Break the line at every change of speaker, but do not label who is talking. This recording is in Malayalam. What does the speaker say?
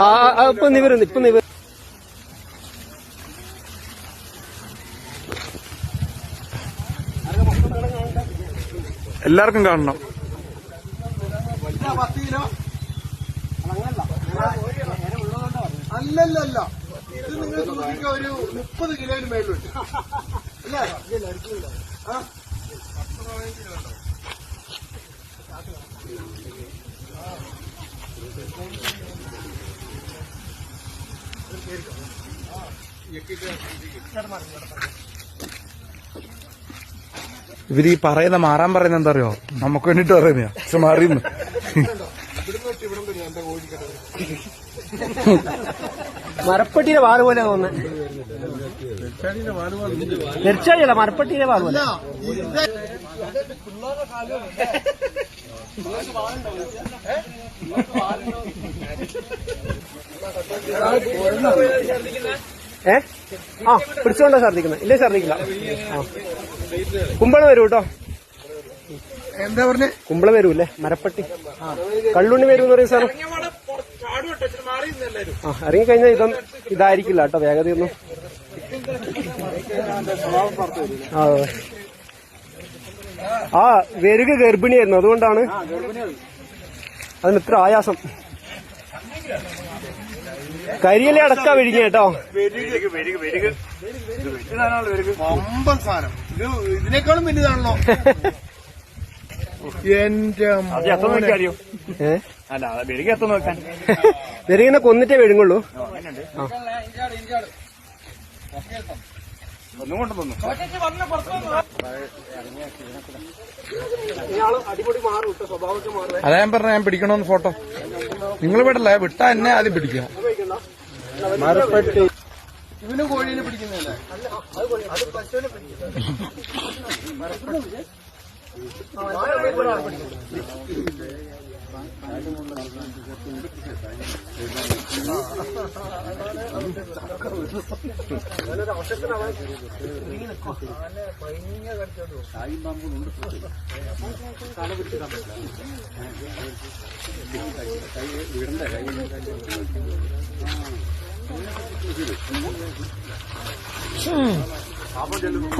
ആ ആ, ഇപ്പൊ നിവരുന്നു ഇപ്പൊ നിവർ
എല്ലാവർക്കും കാണണം.
അല്ലല്ലല്ല. ഇത് നിങ്ങൾ സൂക്ഷിക്കുക ഒരു മുപ്പത് കിലോന് മേലുണ്ട് അല്ലേ ആ?
ഇവർ ഈ പറയുന്ന മാറാൻ പറയുന്ന എന്താ അറിയോ നമുക്ക് വേണ്ടിട്ട് പറയുന്ന പക്ഷെ മാറിയുന്നു
മരപ്പട്ടിയുടെ വാറ് പോലെ തോന്നുന്നത് നെർച്ചാഴിയല്ല മരപ്പട്ടിയിലെ
ഇത്
ഏ? ആ പിടിച്ചോണ്ടാ ഛർദിക്കുന്നത് ഇല്ലേ ഛർദിക്കില്ല ആ. കുമ്പളം വരൂ കേട്ടോ
എന്താ പറഞ്ഞേ?
കുമ്പളം വരൂല്ലേ? മരപ്പട്ടി. കള്ളുണ്ണി വരൂ എന്ന് പറയും സാർ ആ ഇറങ്ങിക്കഴിഞ്ഞാൽ ഇതൊന്നും ഇതായിരിക്കില്ല കേട്ടോ വേഗതയൊന്നും. അതെ. ആ വെരുക ഗർഭിണിയായിരുന്നു. അതുകൊണ്ടാണ് അതിന് ഇത്ര ആയാസം. കരിയിലെ അടക്ക വിഴുങ്ങി കേട്ടോ.
വമ്പൻ സാധനം. ഇത് ഇതിനേക്കാളും വലുതാണല്ലോ.
വെരുകിനെ കൊന്നിട്ടേ വിഴുങ്ങുള്ളൂ. ആ.
ഒന്നും കൊണ്ടുവന്നു അതാ ഞാൻ പറഞ്ഞ ഞാൻ പിടിക്കണോന്ന് ഫോട്ടോ. നിങ്ങൾ വിടല്ലേ? വിട്ടാ എന്നെ ആദ്യം പിടിക്കുക.
ഇവനും കോഴീനെ പിടിക്കുന്നില്ല വീടണ്ട കൈ സാപ്പം ചെല്ലുന്നു